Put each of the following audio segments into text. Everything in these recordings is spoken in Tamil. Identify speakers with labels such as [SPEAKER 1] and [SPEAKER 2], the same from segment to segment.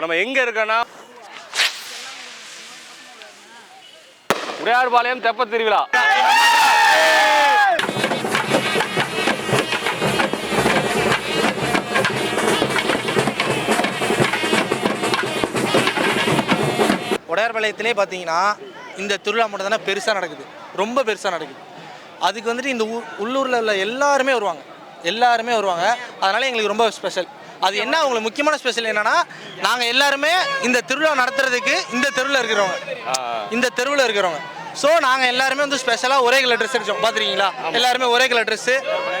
[SPEAKER 1] இப்போ நம்ம எங்கே இருக்கோன்னா உடையார்பாளையம் தெப்ப திருவிழா.
[SPEAKER 2] உடையார்பாளையத்திலே பார்த்தீங்கன்னா இந்த திருவிழா மட்டும் தானே பெருசாக நடக்குது. ரொம்ப பெருசாக நடக்குது. அதுக்கு வந்துட்டு இந்த ஊ- உள்ளூரில் உள்ள எல்லாருமே வருவாங்க. எல்லாருமே வருவாங்க. அதனால எங்களுக்கு ரொம்ப ஸ்பெஷல் அது என்ன உங்களுக்கு முக்கியமான ஸ்பெஷல் என்னன்னா நாங்கள் எல்லாருமே இந்த திருவிழா நடத்துறதுக்கு இந்த தெருவில் இருக்கிறவங்க. இந்த தெருவில் இருக்கிறவங்க. ஸோ நாங்கள் எல்லாருமே வந்து ஸ்பெஷலாக ஒரே கலர் ட்ரெஸ் அடிச்சோம். பார்த்துருக்கீங்களா எல்லாருமே ஒரே கலர் ட்ரெஸ்ஸு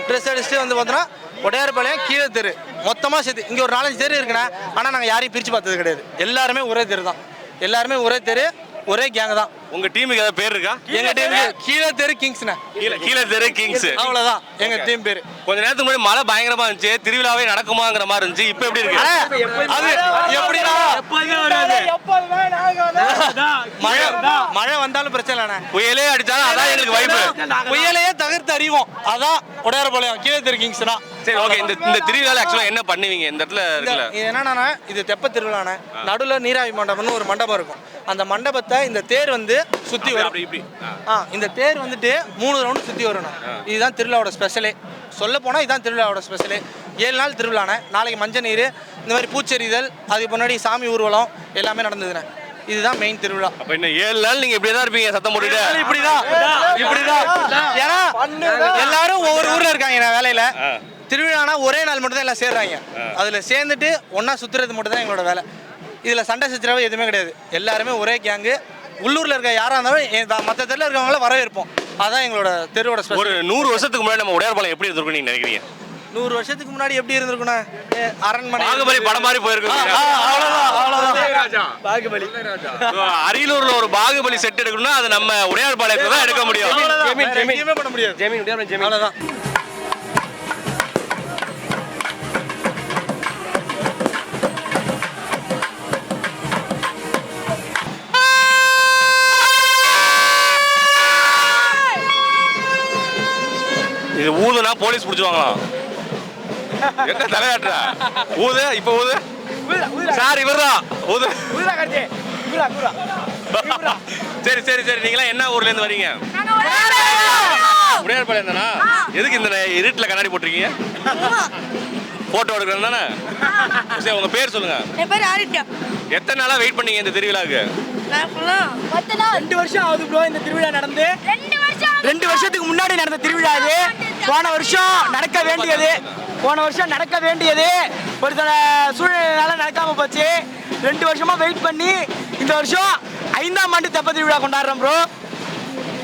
[SPEAKER 2] ட்ரெஸ் அடிச்சுட்டு வந்து பார்த்தோன்னா உடையார்பாளையம் கீழே தெரு. மொத்தமாக சேர்த்து இங்கே ஒரு நாலஞ்சு தெரு இருக்குண்ணே. ஆனால் நாங்கள் யாரையும் பிரித்து பார்த்தது கிடையாது. எல்லாருமே ஒரே தெரு தான் எல்லாருமே ஒரே தெரு. ஒரே கேங் தான்.
[SPEAKER 1] உங்க டீமுக்கு ஏதாவது பேர் இருக்கா?
[SPEAKER 2] எங்க டீமுக்கு கீழே தெரு கிங்ஸ்ண்ணே.
[SPEAKER 1] கீழே கீழே தெரு கிங்ஸ்.
[SPEAKER 2] அவ்வளோதான் எங்க டீம் பேர்.
[SPEAKER 1] கொஞ்ச நேரத்துக்கு முன்னாடி மழை பயங்கரமா இருந்துச்சு. திருவிழாவே நடக்குமாங்கிற மாதிரி இருந்துச்சு. இப்போ எப்படி இருக்கு?
[SPEAKER 2] அது எப்படின்னா மழை மழை வந்தாலும் பிரச்சனை
[SPEAKER 1] புயலே அடிச்சாலும் அதான் எங்களுக்கு வைப்பு
[SPEAKER 2] புயலையே தகர்த்து அறிவோம். அதான் உடையாரபாளையம் கீழே தெரு கிங்ஸ் தான்
[SPEAKER 1] சரி ஓகே இந்த இந்த திருவிழால ஆக்சுவலா என்ன பண்ணுவீங்க? இந்த இடத்துல இருக்குல்ல?
[SPEAKER 2] இது என்னன்னா இது தெப்ப திருவிழாண்ணே நடுவில் நீராவி மண்டபம்னு ஒரு மண்டபம் இருக்கும். அந்த மண்டபத்தை இந்த தேர் வந்து சுற்றி வரும்.
[SPEAKER 1] அப்படி இப்படி.
[SPEAKER 2] ஆ. இந்த தேர் வந்துட்டு மூணு ரவுண்டு சுற்றி வரணும். இதுதான் திருவிழாவோட ஸ்பெஷலே சொல்ல போனால் இதுதான் திருவிழாவோட ஸ்பெஷலே ஏழு நாள் திருவிழாண்ணே. நாளைக்கு மஞ்சள் நீர் இந்த மாதிரி பூச்செறிதல் அதுக்கு முன்னாடி சாமி ஊர்வலம் எல்லாமே நடந்ததுண்ணே. இதுதான் மெயின் திருவிழா.
[SPEAKER 1] அப்ப இன்னும் ஏழு நாள் நீங்க இப்படியே தான் இருப்பீங்க சத்தம் போட்டுட்டு?
[SPEAKER 2] இப்படிதான். இப்படிதான். ஏன்னா எல்லாரும் ஒவ்வொரு ஊர்ல இருக்காங்க நான் வேலையில. திருவிழானா ஒரே நாள் மட்டும் தான் எல்லாம் சேர்றாங்க. அதுல சேர்ந்துட்டு ஒண்ணா சுத்துறது மட்டும் தான் எங்களோட வேலை. இதுல சண்டை சச்சரவு எதுவுமே கிடையாது. எல்லாருமே ஒரே கேங்கு உள்ளூர்ல இருக்க யாரா இருந்தாலும் மற்ற தெருல இருக்கவங்கள வரவேற்போம். அதான் எங்களோட தெருவோட ஸ்பெஷல்
[SPEAKER 1] ஒரு நூறு வருஷத்துக்கு முன்னாடி நம்ம உடையார்பாளையம் எப்படி இருந்திருக்கும் நீங்க நினைக்கிறீங்க?
[SPEAKER 2] நூறு வருஷத்துக்கு முன்னாடி எப்படி இருந்திருக்குண்ணா ஏ, அரண்மனை
[SPEAKER 1] பாகுபலி படம் மாதிரி போயிருக்கும். பாகுபலி அரியலூர்ல ஒரு பாகுபலி செட் எடுக்கணும்னா அது நம்ம உடையார்பாளையத்துல தான் எடுக்க முடியும்.
[SPEAKER 2] அவ்வளவுதான். வேற எங்கேயுமே பண்ண முடியாது. அவ்வளவுதான்.
[SPEAKER 1] இது ஊதுனா போலீஸ் பிடிச்சுவாங்களாம் என்ன தலையாட்டுற? ஊது இப்ப ஊது. சார் இவர்தான். ஊது. சரி சரி சரி. நீங்களாம் என்ன ஊர்ல இருந்து வரீங்க? உடையார்பாளையம் தானா? எதுக்கு இந்த இருட்டுல கண்ணாடி போட்டிருக்கீங்க? போட்டோ எடுக்கிறது தானே? சரி உங்க பேர் சொல்லுங்க.
[SPEAKER 3] என் பேர் ஆரிட்டா
[SPEAKER 1] எத்தனை நாளா வெயிட் பண்ணீங்க இந்த திருவிழாவுக்கு?
[SPEAKER 4] ரெண்டு வருஷம் ஆகுது ப்ரோ இந்த திருவிழா நடந்து.
[SPEAKER 3] ரெண்டு வருஷம்
[SPEAKER 4] ரெண்டு வருஷத்துக்கு முன்னாடி நடந்த திருவிழா இது போன வருஷம் நடக்க வேண்டியது. போன வருஷம் நடக்க வேண்டியது. ஒரு சில சூழ்நிலைனால நடக்காம போச்சு. ரெண்டு வருஷமா வெயிட் பண்ணி இந்த வருஷம் ஐந்தாம் ஆண்டு தெப்ப திருவிழா கொண்டாடுறோம் ப்ரோ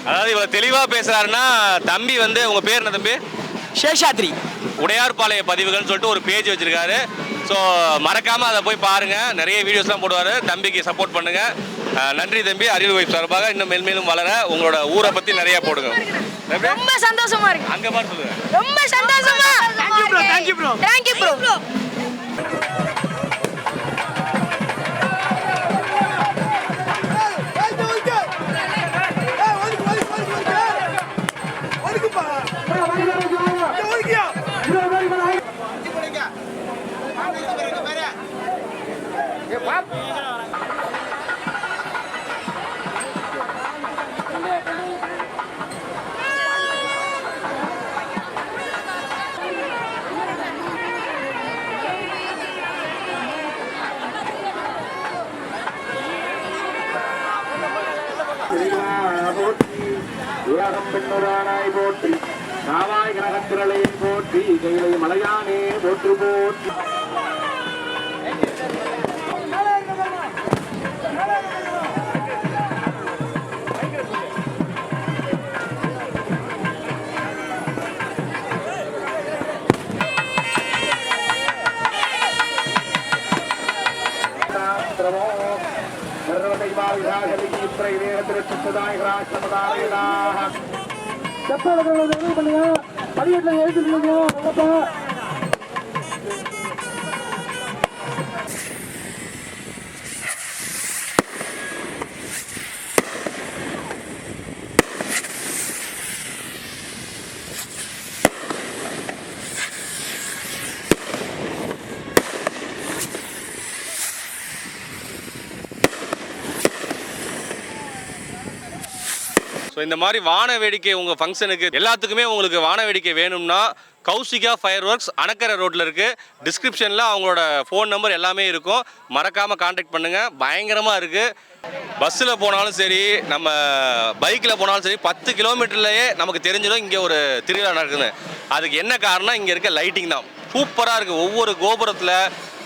[SPEAKER 1] அதாவது இவ்வளவு தெளிவா பேசுறாருன்னா தம்பி வந்து உங்க பேர் என்ன தம்பி?
[SPEAKER 4] சேஷாத்ரி.
[SPEAKER 1] உடையார்பாளைய பதிவுகள்னு சொல்லிட்டு ஒரு பேஜ் வச்சிருக்காரு. ஸோ மறக்காம அதை போய் பாருங்க. நிறைய வீடியோஸ்லாம் போடுவாரு. தம்பிக்கு சப்போர்ட் பண்ணுங்க. அஹ் நன்றி தம்பி. அரியல் வைப் சார்பாக இன்னும் மேல்மேலும் வளர உங்களோட ஊரை பத்தி நிறைய போடுங்க?
[SPEAKER 3] ரொம்ப சந்தோஷமா இருக்கு.
[SPEAKER 1] அங்க பாரு சொல்லுங்க.
[SPEAKER 3] ரொம்ப சந்தோஷமா.
[SPEAKER 4] Thank you bro, thank you bro.
[SPEAKER 3] Thank you bro
[SPEAKER 5] உலகம் பெண்ணுரானாய் போற்றி நாவாய் கிரகத்திரளை போற்றி கைலை மலையானே போற்று போற்றி
[SPEAKER 1] செப்பாளர்கள் பண்ணுங்க? படிக்கட்டில் எழுதி நில்லுங்க இந்த மாதிரி வான வேடிக்கை உங்கள் ஃபங்க்ஷனுக்கு எல்லாத்துக்குமே உங்களுக்கு வான வேடிக்கை வேணும்னா கௌசிகா ஃபயர் ஒர்க்ஸ் அணக்கரை ரோட்டில் இருக்குது டிஸ்கிரிப்ஷனில் அவங்களோட ஃபோன் நம்பர் எல்லாமே இருக்கும். மறக்காமல் காண்டாக்ட் பண்ணுங்கள் பயங்கரமாக இருக்குது பஸ்ஸில் போனாலும் சரி நம்ம பைக்கில் போனாலும் சரி பத்து கிலோமீட்டர்லேயே நமக்கு தெரிஞ்சிடும் இங்கே ஒரு திருவிழா நடக்குதுன்னு. அதுக்கு என்ன காரணம் இங்கே இருக்க லைட்டிங் தான். சூப்பராக இருக்குது ஒவ்வொரு கோபுரத்தில்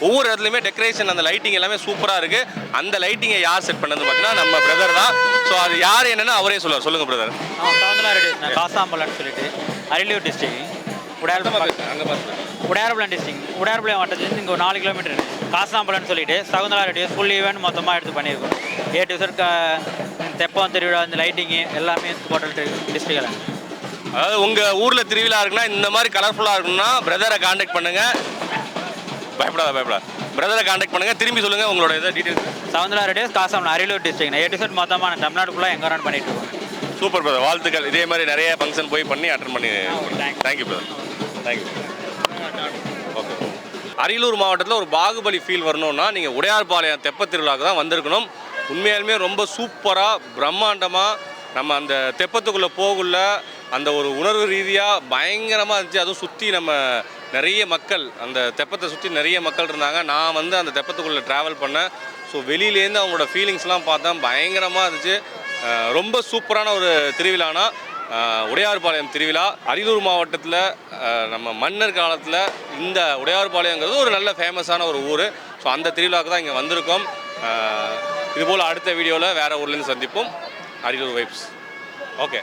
[SPEAKER 1] ஒவ்வொரு இடத்துலையுமே டெக்கரேஷன் அந்த லைட்டிங் எல்லாமே சூப்பராக இருக்குது அந்த லைட்டிங்கை யார் செட் பண்ணது பார்த்தீங்கன்னா நம்ம பிரதர் தான். ஸோ அது யார் என்னன்னு அவரே சொல்லுவார். சொல்லுங்கள் பிரதர்
[SPEAKER 6] நான் காசாம்பலம்னு சொல்லிட்டு அரியலூர் டிஸ்ட்ரிக்ட் உடையார்பலம்
[SPEAKER 1] அங்கே பார்த்து
[SPEAKER 6] உடையார்பலம் டிஸ்ட்ரிக்ட் உடையார்பலம் மாவட்டத்துலேருந்து இங்கே ஒரு நாலு கிலோமீட்டர் காசாம்பலம்னு சொல்லிட்டு சவுந்தரா ரெடி ஃபுல் ஈவெண்ட் மொத்தமாக எடுத்து பண்ணியிருக்கோம். ஏ டு தெப்பம் திருவிழா இந்த லைட்டிங்கு எல்லாமே டோட்டல் டிஸ்ட்ரிக்டில்
[SPEAKER 1] அதாவது உங்கள் ஊரில் திருவிழா இருக்குன்னா இந்த மாதிரி கலர்ஃபுல்லாக இருக்கணும்னா பிரதரை காண்டாக்ட் பண்ணுங்கள் பயப்படாத பயப்படாத. பிரதரை காண்டாக்ட் பண்ணுங்கள் திரும்பி சொல்லுங்கள் உங்களோட இதை details
[SPEAKER 6] Soundara Reddy Kasambalam Ariyalur district A to Z மொத்தமாக தமிழ்நாடு ஃபுல்லாக எங்கே ரன் பண்ணிட்டு இருக்கோம்.
[SPEAKER 1] சூப்பர் பிரதர் வாழ்த்துக்கள். இதே மாதிரி நிறைய ஃபங்க்ஷன் போய் பண்ணி அட்டன் பண்ணி. Thank you brother thank you okay Ariyalur மாவட்டத்தில் ஒரு பாகுபலி ஃபீல் வரணும்னா நீங்கள் உடையார்பாளையம் தெப்பத் திருவிழாவுக்கு தான் வந்திருக்கணும். உண்மையாலுமே ரொம்ப சூப்பராக பிரம்மாண்டமாக நம்ம அந்த தெப்பத்துக்குள்ளே போகுள்ள அந்த ஒரு உணர்வு ரீதியாக பயங்கரமாக இருந்துச்சு. அதுவும் சுற்றி நம்ம நிறைய மக்கள் அந்த தெப்பத்தை சுற்றி நிறைய மக்கள் இருந்தாங்க. நான் வந்து அந்த தெப்பத்துக்குள்ளே ட்ராவல் பண்ணேன். ஸோ வெளியிலேருந்து அவங்களோட ஃபீலிங்ஸ்லாம் பார்த்தேன் பயங்கரமாக இருந்துச்சு. ரொம்ப சூப்பரான ஒரு திருவிழானா உடையார்பாளையம் திருவிழா. அரியலூர் மாவட்டத்தில் நம்ம மன்னர் காலத்தில் இந்த உடையார்பாளையங்கிறது ஒரு நல்ல ஃபேமஸான ஒரு ஊர். ஸோ அந்த திருவிழாவுக்கு தான் இங்கே வந்திருக்கோம். இதுபோல் அடுத்த வீடியோவில் வேறு ஊர்லேருந்து சந்திப்போம். Ariyalur vibes okay